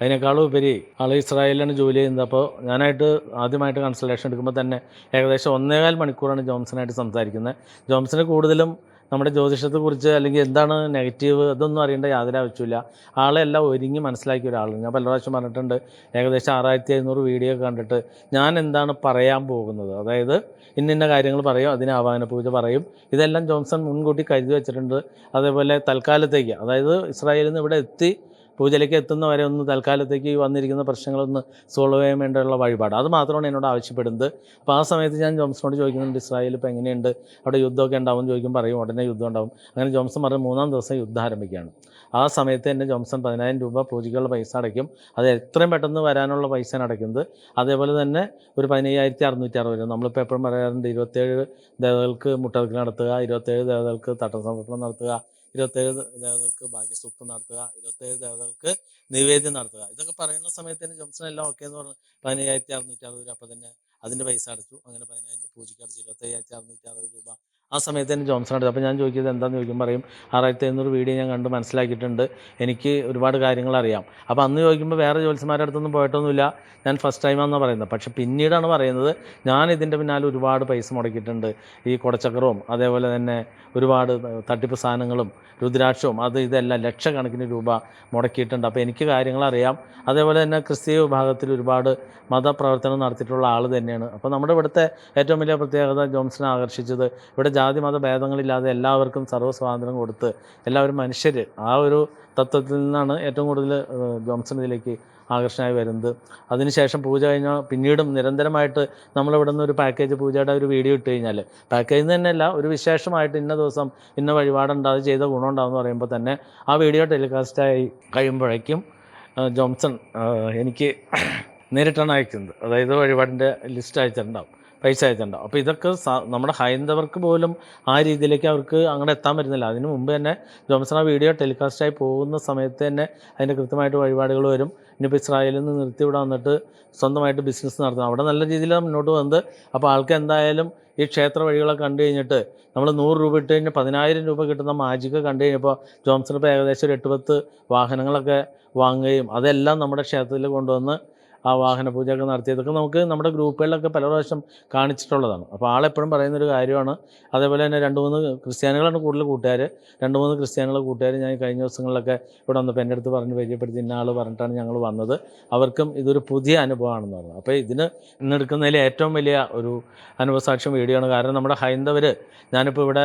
അതിനേക്കാളും ഉപരി ആൾ ഇസ്രായേലിലാണ് ജോലി ചെയ്യുന്നത്. അപ്പോൾ ഞാനായിട്ട് ആദ്യമായിട്ട് കൺസൾട്ടേഷൻ എടുക്കുമ്പോൾ തന്നെ ഏകദേശം ഒന്നേകാൽ മണിക്കൂറാണ് ജോംസനായിട്ട് സംസാരിക്കുന്നത്. ജോൺസന് കൂടുതലും നമ്മുടെ ജ്യോതിഷത്തെക്കുറിച്ച് അല്ലെങ്കിൽ എന്താണ് നെഗറ്റീവ് അതൊന്നും അറിയേണ്ട യാതൊരു ആവശ്യമില്ല ആളെല്ലാം ഒരുങ്ങി മനസ്സിലാക്കിയ ഒരാളാണ് ഞാൻ പല പ്രാവശ്യം പറഞ്ഞിട്ടുണ്ട് ഏകദേശം ആറായിരത്തി എഴുന്നൂറ് വീഡിയോ കണ്ടിട്ട് ഞാൻ എന്താണ് പറയാൻ പോകുന്നത്? അതായത് ഇന്ന ഇന്ന കാര്യങ്ങൾ പറയും അതിന് ആവാഹന പൂജ പറയും. ഇതെല്ലാം ജോൺസൺ മുൻകൂട്ടി കരുതി വെച്ചിട്ടുണ്ട്. അതേപോലെ തൽക്കാലത്തേക്ക് അതായത് ഇസ്രായേലിൽ നിന്ന് ഇവിടെ എത്തി പൂജയിലേക്ക് എത്തുന്നവരെ ഒന്ന് തൽക്കാലത്തേക്ക് വന്നിരിക്കുന്ന പ്രശ്നങ്ങളൊന്ന് സോൾവ് ചെയ്യാൻ വേണ്ടിയുള്ള വഴിപാട്. അത് മാത്രമാണ് എന്നോട് ആവശ്യപ്പെടുന്നത്. അപ്പോൾ ആ സമയത്ത് ഞാൻ ജോംസിനോട് ചോദിക്കുന്നുണ്ട് ഇസ്രായേൽ ഇപ്പോൾ എങ്ങനെയുണ്ട്? അവിടെ യുദ്ധമൊക്കെ ഉണ്ടാവും ചോദിക്കും പറയും ഉടനെ യുദ്ധം ഉണ്ടാവും. അങ്ങനെ ജോംസൺ പറഞ്ഞ് മൂന്നാം ദിവസം യുദ്ധം ആരംഭിക്കുകയാണ്. ആ സമയത്ത് തന്നെ ജോംസൺ പതിനായിരം രൂപ പൂജയ്ക്കുള്ള പൈസ അടയ്ക്കും. അത് എത്രയും പെട്ടെന്ന് വരാനുള്ള പൈസയാണ് അടയ്ക്കുന്നത്. അതേപോലെ തന്നെ ഒരു പതിനയ്യായിരത്തി അറുന്നൂറ്റി അറുപത് രൂപ. നമ്മളിപ്പോൾ എപ്പോഴും പറയാറുണ്ട് ഇരുപത്തേഴ് ദേവതകൾക്ക് മുട്ടവിൽ നടത്തുക ഇരുപത്തേഴ് ദേവതകൾക്ക് തട്ട സമർപ്പണം നടത്തുക ഇരുപത്തേഴ് ദേവതകൾക്ക് ഭാഗ്യസൂക്തം നടത്തുക ഇരുപത്തേഴ് ദേവതകൾക്ക് നിവേദ്യം നടത്തുക. ഇതൊക്കെ പറയുന്ന സമയത്ത് തന്നെ ജോൺസൺ എല്ലാം ഓക്കെ എന്ന് പറഞ്ഞു പതിനയ്യായിരത്തി അറുന്നൂറ്റി അറുപത് അപ്പം തന്നെ അതിന്റെ പൈസ അടച്ചു. അങ്ങനെ പതിനായിരം പൂജയ്ക്ക് അടച്ചു ഇരുപത്തയ്യായിരത്തി അറുന്നൂറ്റി അറുപത് രൂപ. ആ സമയത്ത് തന്നെ ജോൺസൺ അടച്ചു അപ്പോൾ ഞാൻ ചോദിക്കുന്നത് എന്താണെന്ന് ചോദിക്കും പറയും ആറായിരത്തി എഴുന്നൂറ് വീഡിയോ ഞാൻ കണ്ട് മനസ്സിലാക്കിയിട്ടുണ്ട്. എനിക്ക് ഒരുപാട് കാര്യങ്ങൾ അറിയാം. അപ്പോൾ അന്ന് ചോദിക്കുമ്പോൾ വേറെ ജോത്സ്യന്മാരുടെ അടുത്തൊന്നും പോയിട്ടൊന്നുമില്ല. ഞാൻ ഫസ്റ്റ് ടൈമാണെന്നാണ് പറയുന്നത്. പക്ഷേ പിന്നീടാണ് പറയുന്നത് ഞാൻ ഇതിന്റെ പിന്നാലെ ഒരുപാട് പൈസ മുടക്കിയിട്ടുണ്ട്. ഈ കുടച്ചക്രവും അതേപോലെ തന്നെ ഒരുപാട് തട്ടിപ്പ് സാധനങ്ങളും രുദ്രാക്ഷവും അത് ഇതെല്ലാം ലക്ഷക്കണക്കിന് രൂപ മുടക്കിയിട്ടുണ്ട്. അപ്പോൾ എനിക്ക് കാര്യങ്ങൾ അറിയാം. അതേപോലെ തന്നെ ക്രിസ്തീയ വിഭാഗത്തിൽ ഒരുപാട് മതപ്രവർത്തനം നടത്തിയിട്ടുള്ള ആൾ തന്നെയാണ് അപ്പോൾ നമ്മുടെ ഇവിടുത്തെ ഏറ്റവും വലിയ പ്രത്യേകത ജോൺസിനെ ആകർഷിച്ചത് ഇവിടെ ജാതി മത ഭേദങ്ങളില്ലാതെ എല്ലാവർക്കും സർവ സ്വാതന്ത്ര്യം കൊടുത്ത് എല്ലാവരും മനുഷ്യർ ആ ഒരു തത്വത്തിൽ നിന്നാണ് ഏറ്റവും കൂടുതൽ ജോംസൺ ഇതിലേക്ക് ആകർഷണമായി വരുന്നത്. അതിനുശേഷം പൂജ കഴിഞ്ഞാൽ പിന്നീടും നിരന്തരമായിട്ട് നമ്മളിവിടെ നിന്ന് ഒരു പാക്കേജ് പൂജയുടെ ഒരു വീഡിയോ ഇട്ട് കഴിഞ്ഞാൽ പാക്കേജ് തന്നെയല്ല ഒരു വിശേഷമായിട്ട് ഇന്ന ദിവസം ഇന്ന വഴിപാടുണ്ട് അത് ചെയ്ത ഗുണമുണ്ടാകുമെന്ന് പറയുമ്പോൾ തന്നെ ആ വീഡിയോ ടെലികാസ്റ്റായി കഴിയുമ്പോഴേക്കും ജോംസൺ എനിക്ക് നേരിട്ടാണ് അയക്കുന്നത്. അതായത് വഴിപാടിന്റെ ലിസ്റ്റ് അയച്ചിട്ടുണ്ടാവും പൈസ അയച്ചിട്ടുണ്ടാവും. അപ്പോൾ ഇതൊക്കെ നമ്മുടെ ഹൈന്ദവർക്ക് പോലും ആ രീതിയിലേക്ക് അവർക്ക് അങ്ങനെ എത്താൻ പറ്റുന്നില്ല. അതിന് മുമ്പ് തന്നെ ജോമസന ആ വീഡിയോ ടെലികാസ്റ്റായി പോകുന്ന സമയത്ത് തന്നെ അതിന്റെ കൃത്യമായിട്ട് വഴിപാടുകൾ വരും. ഇനിയിപ്പോൾ ഇസ്രായേലിൽ നിന്ന് നിർത്തി ഇവിടെ വന്നിട്ട് സ്വന്തമായിട്ട് ബിസിനസ് നടത്തണം അവിടെ നല്ല രീതിയിൽ മുന്നോട്ട് വന്നത് അപ്പോൾ ആൾക്ക് എന്തായാലും ഈ ക്ഷേത്ര വഴികളൊക്കെ കണ്ടു കഴിഞ്ഞിട്ട് നമ്മൾ നൂറ് രൂപ ഇട്ട് കഴിഞ്ഞാൽ പതിനായിരം രൂപ കിട്ടുന്ന മാജിക്ക് കണ്ടു കഴിഞ്ഞപ്പോൾ ജോംസൺ ഇപ്പോൾ ഏകദേശം ഒരു എട്ട് പത്ത് വാഹനങ്ങളൊക്കെ വാങ്ങുകയും അതെല്ലാം നമ്മുടെ ക്ഷേത്രത്തിൽ കൊണ്ടുവന്ന് ആ വാഹന പൂജയൊക്കെ നടത്തിയതൊക്കെ നമുക്ക് നമ്മുടെ ഗ്രൂപ്പുകളിലൊക്കെ പല പ്രാവശ്യം കാണിച്ചിട്ടുള്ളതാണ്. അപ്പോൾ ആളെപ്പോഴും പറയുന്നൊരു കാര്യമാണ്. അതേപോലെ തന്നെ രണ്ട് മൂന്ന് ക്രിസ്ത്യാനികളാണ് കൂടുതൽ കൂട്ടുകാർ രണ്ട് മൂന്ന് ക്രിസ്ത്യാനികളെ കൂട്ടുകാർ ഞാൻ കഴിഞ്ഞ ദിവസങ്ങളിലൊക്കെ ഇവിടെ വന്നപ്പോൾ എന്റെ അടുത്ത് പറഞ്ഞ് പരിചയപ്പെടുത്തി ഇന്ന ആൾ പറഞ്ഞിട്ടാണ് ഞങ്ങൾ വന്നത്. അവർക്കും ഇതൊരു പുതിയ അനുഭവമാണെന്ന് പറഞ്ഞു. അപ്പോൾ ഇതിന് ഇന്നെടുക്കുന്നതിൽ ഏറ്റവും വലിയ ഒരു അനുഭവസാക്ഷ്യം വീഡിയോ ആണ്. കാരണം നമ്മുടെ ഹൈന്ദവർ ഞാനിപ്പോൾ ഇവിടെ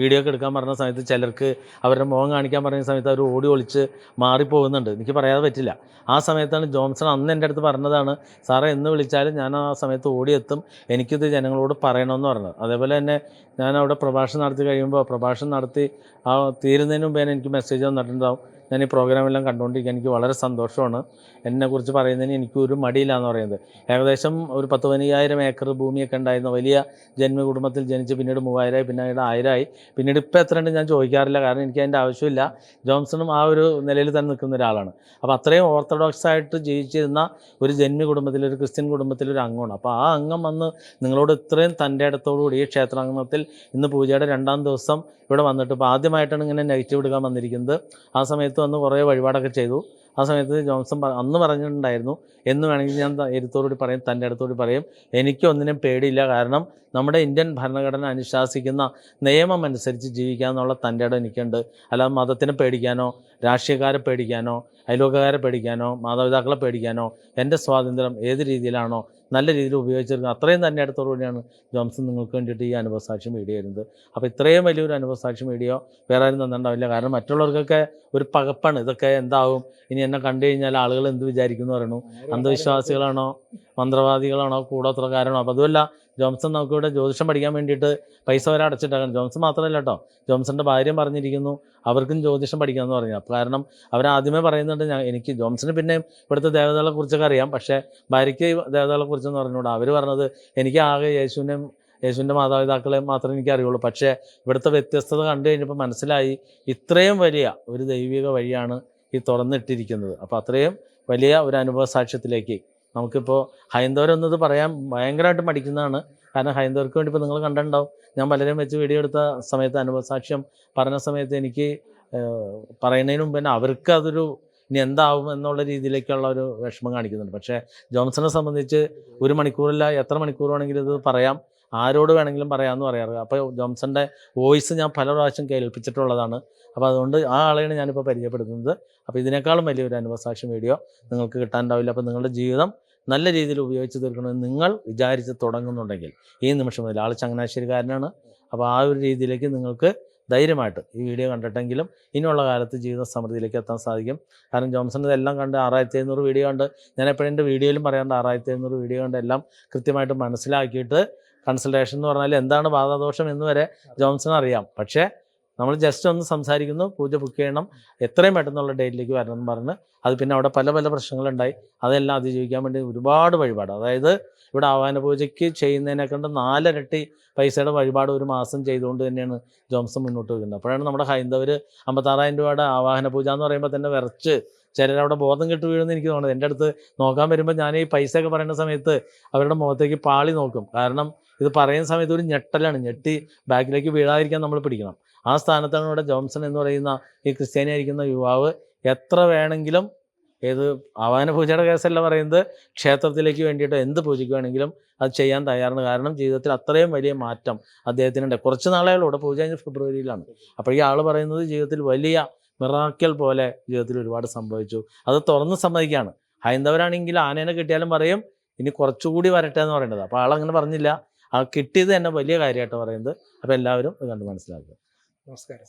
വീഡിയോ ഒക്കെ എടുക്കാൻ പറഞ്ഞ സമയത്ത് ചിലർക്ക് അവരുടെ മുഖം കാണിക്കാൻ പറഞ്ഞ സമയത്ത് അവർ ഓടി ഒളിച്ച് മാറിപ്പോകുന്നുണ്ട്. എനിക്ക് പറയാതെ പറ്റില്ല. ആ സമയത്താണ് ജോൺസൺ അന്ന് എന്റെ അടുത്ത് പറഞ്ഞതാണ് സാറേ എന്ന് വിളിച്ചാലും ഞാൻ ആ സമയത്ത് ഓടിയെത്തും. എനിക്കിത് ജനങ്ങളോട് പറയണമെന്ന് പറഞ്ഞത്. അതേപോലെ തന്നെ ഞാൻ അവിടെ പ്രഭാഷണം നടത്തി കഴിയുമ്പോൾ പ്രഭാഷണം നടത്തി ആ തീരുന്നതിന് മുമ്പേ എനിക്ക് മെസ്സേജ് വന്നിട്ടുണ്ടാവും. ഞാൻ ഈ പ്രോഗ്രാമെല്ലാം കണ്ടുകൊണ്ടിരിക്കുക എനിക്ക് വളരെ സന്തോഷമാണ്. എന്നെക്കുറിച്ച് പറയുന്നതിന് എനിക്കൊരു മടിയില്ല എന്ന് പറയുന്നത്. ഏകദേശം ഒരു പത്ത് പതിനയ്യായിരം ഏക്കർ ഭൂമിയൊക്കെ ഉണ്ടായിരുന്ന വലിയ ജന്മ കുടുംബത്തിൽ ജനിച്ച് പിന്നീട് മൂവായിരമായി പിന്നീട് ആയിരമായി. പിന്നീട് ഇപ്പോൾ എത്ര ഉണ്ട് ഞാൻ ചോദിക്കാറില്ല. കാരണം എനിക്ക് അതിന്റെ ആവശ്യമില്ല. ജോൺസണും ആ ഒരു നിലയിൽ തന്നെ നിൽക്കുന്ന ഒരാളാണ്. അപ്പോൾ അത്രയും ഓർത്തഡോക്സ് ആയിട്ട് ജീവിച്ചിരുന്ന ഒരു ജന്മി കുടുംബത്തിൽ ഒരു ക്രിസ്ത്യൻ കുടുംബത്തിൽ ഒരു അംഗമാണ്. അപ്പോൾ ആ അംഗം വന്ന് നിങ്ങളോട് ഇത്രയും തന്റെ ഇടത്തോടുകൂടി ഈ ക്ഷേത്രാംഗണത്തിൽ ഇന്ന് പൂജയുടെ രണ്ടാം ദിവസം ഇവിടെ വന്നിട്ട് ഇപ്പോൾ ആദ്യമായിട്ടാണ് ഇങ്ങനെ നെഗറ്റീവ് എടുക്കാൻ വന്നിരിക്കുന്നത്. ആ സമയത്ത് വന്ന് കുറേ വഴിപാടൊക്കെ ചെയ്തു. ആ സമയത്ത് ജോൺസൺ അന്ന് പറഞ്ഞിട്ടുണ്ടായിരുന്നു എന്ന് വേണമെങ്കിൽ ഞാൻ എരുത്തോടുകൂടി പറയും തന്റെ അടുത്തോടി പറയും. എനിക്കൊന്നിനും പേടിയില്ല. കാരണം നമ്മുടെ ഇന്ത്യൻ ഭരണഘടന അനുശാസിക്കുന്ന നിയമം അനുസരിച്ച് ജീവിക്കാമെന്നുള്ള തന്റെ ഇടം എനിക്കുണ്ട്. അല്ലാതെ മതത്തിനെ പേടിക്കാനോ രാഷ്ട്രീയക്കാരെ പേടിക്കാനോ അയലോകക്കാരെ പേടിക്കാനോ മാതാപിതാക്കളെ പേടിക്കാനോ എന്റെ സ്വാതന്ത്ര്യം ഏത് രീതിയിലാണോ നല്ല രീതിയിൽ ഉപയോഗിച്ചിരുന്നത് അത്രയും തന്നെ അടുത്തോടുകൂടിയാണ് ജോംസൺ നിങ്ങൾക്ക് വേണ്ടിയിട്ട് ഈ അനുഭവസാക്ഷ്യം വീഡിയോ വരുന്നത് അപ്പോൾ ഇത്രയും വലിയൊരു അനുഭവസാക്ഷ്യം വീഡിയോ വേറെ ആരും തന്നിട്ടുണ്ടാവില്ല. കാരണം മറ്റുള്ളവർക്കൊക്കെ ഒരു പകപ്പാണ്. ഇതൊക്കെ എന്താവും? ഇനി എന്നെ കണ്ടു കഴിഞ്ഞാൽ ആളുകൾ എന്ത് വിചാരിക്കും എന്ന് പറയണു അന്ധവിശ്വാസികളാണോ? മന്ത്രവാദികളാണോ? കൂടോത്രക്കാരാണോ അപ്പോൾ അതുമല്ല ജോംസൺ നമുക്കിവിടെ ജ്യോതിഷം പഠിക്കാൻ വേണ്ടിയിട്ട് പൈസ വരെ അടച്ചിട്ടാണ് ജോംസൺ മാത്രമല്ല കേട്ടോ. ജോംസന്റെ ഭാര്യയും പറഞ്ഞിരിക്കുന്നു അവർക്കും ജ്യോതിഷം പഠിക്കാമെന്ന് പറഞ്ഞു. അപ്പോൾ കാരണം അവരാദ്യമേ പറയുന്നുണ്ട് ഞാൻ എനിക്ക് ജോംസന് പിന്നെ ഇവിടുത്തെ ദേവതകളെക്കുറിച്ചൊക്കെ അറിയാം. പക്ഷേ ഭാര്യയ്ക്ക് ദേവതകളെക്കുറിച്ചെന്ന് പറഞ്ഞുകൂടാ അവർ പറഞ്ഞത് എനിക്ക് ആകെ യേശുവിനെയും യേശുവിന്റെ മാതാപിതാക്കളെ മാത്രമേ എനിക്ക് അറിയുള്ളൂ. പക്ഷേ ഇവിടുത്തെ വ്യത്യസ്തത കണ്ടു കഴിഞ്ഞപ്പോൾ മനസ്സിലായി ഇത്രയും വലിയ ഒരു ദൈവിക വഴിയാണ് ഈ തുറന്നിട്ടിരിക്കുന്നത്. അപ്പോൾ അത്രയും വലിയ ഒരു അനുഭവ സാക്ഷ്യത്തിലേക്ക് നമുക്കിപ്പോൾ ഹൈന്ദവരൊന്നത് പറയാൻ ഭയങ്കരമായിട്ട് മടിക്കുന്നതാണ്. കാരണം ഹൈന്ദവർക്ക് വേണ്ടി ഇപ്പോൾ നിങ്ങൾ കണ്ടിട്ടുണ്ടാവും. ഞാൻ പലരെയും വെച്ച് വീഡിയോ എടുത്ത സമയത്ത് അനുഭവ സാക്ഷ്യം പറഞ്ഞ സമയത്ത് എനിക്ക് പറയുന്നതിന് മുമ്പ് തന്നെ അവർക്ക് അതൊരു ഇനി എന്താവും എന്നുള്ള രീതിയിലേക്കുള്ള ഒരു വിഷമം കാണിക്കുന്നുണ്ട്. പക്ഷേ ജോൺസണെ സംബന്ധിച്ച് ഒരു മണിക്കൂറില്ല എത്ര മണിക്കൂർ വേണമെങ്കിലും ഇത് പറയാം. ആരോട് വേണമെങ്കിലും പറയാമെന്ന് പറയാറ്. അപ്പോൾ ജോംസന്റെ വോയിസ് ഞാൻ പല പ്രാവശ്യം കേൾപ്പിച്ചിട്ടുള്ളതാണ്. അപ്പോൾ അതുകൊണ്ട് ആ ആളെയാണ് ഞാനിപ്പോൾ പരിചയപ്പെടുത്തുന്നത്. അപ്പോൾ ഇതിനേക്കാളും വലിയൊരു അനുഭവസാക്ഷ്യം വീഡിയോ നിങ്ങൾക്ക് കിട്ടാനുണ്ടാവില്ല. അപ്പോൾ നിങ്ങളുടെ ജീവിതം നല്ല രീതിയിൽ ഉപയോഗിച്ച് തീർക്കണമെന്ന് നിങ്ങൾ വിചാരിച്ച് തുടങ്ങുന്നുണ്ടെങ്കിൽ ഈ നിമിഷം മുതൽ ആൾ ചങ്ങനാശ്ശേരിക്കാരനാണ്. അപ്പോൾ ആ ഒരു രീതിയിലേക്ക് നിങ്ങൾക്ക് ധൈര്യമായിട്ട് ഈ വീഡിയോ കണ്ടിട്ടെങ്കിലും ഇനിയുള്ള കാലത്ത് ജീവിത സമൃദ്ധിയിലേക്ക് എത്താൻ സാധിക്കും. കാരണം ജോംസൺ ഇതെല്ലാം കണ്ട് ആറായിരത്തി എഴുന്നൂറ് വീഡിയോ കണ്ട് ഞാൻ എപ്പോഴും എന്റെ വീഡിയോയിലും പറയാണ്ട് ആറായിരത്തി എഴുന്നൂറ് വീഡിയോ കണ്ട് എല്ലാം കൃത്യമായിട്ട് മനസ്സിലാക്കിയിട്ട് കൺസൾട്ടേഷൻ എന്ന് പറഞ്ഞാൽ എന്താണ് ബാധാദോഷം എന്ന് വരെ ജോൺസൺ അറിയാം. പക്ഷേ നമ്മൾ ജസ്റ്റ് ഒന്ന് സംസാരിക്കുന്നു പൂജ ബുക്ക് ചെയ്യണം എത്രയും പെട്ടെന്നുള്ള ഡേറ്റിലേക്ക് വരണം എന്ന് പറഞ്ഞ് അത് പിന്നെ അവിടെ പല പല പ്രശ്നങ്ങളുണ്ടായി. അതെല്ലാം അതിജീവിക്കാൻ വേണ്ടി ഒരുപാട് വഴിപാട്. അതായത് ഇവിടെ ആഹ്വാന പൂജയ്ക്ക് ചെയ്യുന്നതിനെക്കൊണ്ട് നാലിരട്ടി പൈസയുടെ വഴിപാട് ഒരു മാസം ചെയ്തുകൊണ്ട് തന്നെയാണ് ജോംസൺ മുന്നോട്ട് വെക്കുന്നത് അപ്പോഴാണ് നമ്മുടെ ഹൈന്ദവർ അമ്പത്താറായിരം രൂപയുടെ ആവാഹന പൂജ എന്ന് പറയുമ്പോൾ തന്നെ വിറച്ച് ചിലരവിടെ ബോധം കെട്ട് വീഴുമെന്ന് എനിക്ക് തോന്നുന്നത് എന്റെ അടുത്ത് നോക്കാൻ വരുമ്പോൾ ഞാൻ ഈ പൈസ ഒക്കെ പറയുന്ന സമയത്ത് അവരുടെ മുഖത്തേക്ക് പാളി നോക്കും. കാരണം ഇത് പറയുന്ന സമയത്ത് ഒരു ഞെട്ടലാണ്. ഞെട്ടി ബാക്കിലേക്ക് വീഴാതിരിക്കാൻ നമ്മൾ പിടിക്കണം. ആ സ്ഥാനത്താണ് ഇവിടെ ജോൺസൺ എന്ന് പറയുന്ന ഈ ക്രിസ്ത്യാനിയായിരിക്കുന്ന യുവാവ് എത്ര വേണമെങ്കിലും ഏത് ആവാന പൂജയുടെ കേസല്ല പറയുന്നത് ക്ഷേത്രത്തിലേക്ക് വേണ്ടിയിട്ട് എന്ത് പൂജയ്ക്ക് വേണമെങ്കിലും അത് ചെയ്യാൻ തയ്യാറാണ്. കാരണം ജീവിതത്തിൽ അത്രയും വലിയ മാറ്റം അദ്ദേഹത്തിനുണ്ട്. കുറച്ച് നാളേ ഉള്ളൂ. ഇവിടെ പൂജ ഫെബ്രുവരിയിലാണ്. അപ്പോൾ ഈ ആൾ പറയുന്നത് ജീവിതത്തിൽ വലിയ മിറാക്കൽ പോലെ ജീവിതത്തിൽ ഒരുപാട് സംഭവിച്ചു. അത് തുറന്ന് സമ്മതിക്കുകയാണ്. ഹൈന്ദവരാണെങ്കിൽ ആനേനെ കിട്ടിയാലും പറയും ഇനി കുറച്ചുകൂടി വരട്ടെ എന്ന് പറയേണ്ടത് അപ്പോൾ ആളങ്ങനെ പറഞ്ഞില്ല. ആ കിട്ടിയത് തന്നെ വലിയ കാര്യമായിട്ട് പറയുന്നത്. അപ്പോൾ എല്ലാവരും ഇത് കണ്ട് മനസ്സിലാക്കുക. നമസ്കാരം.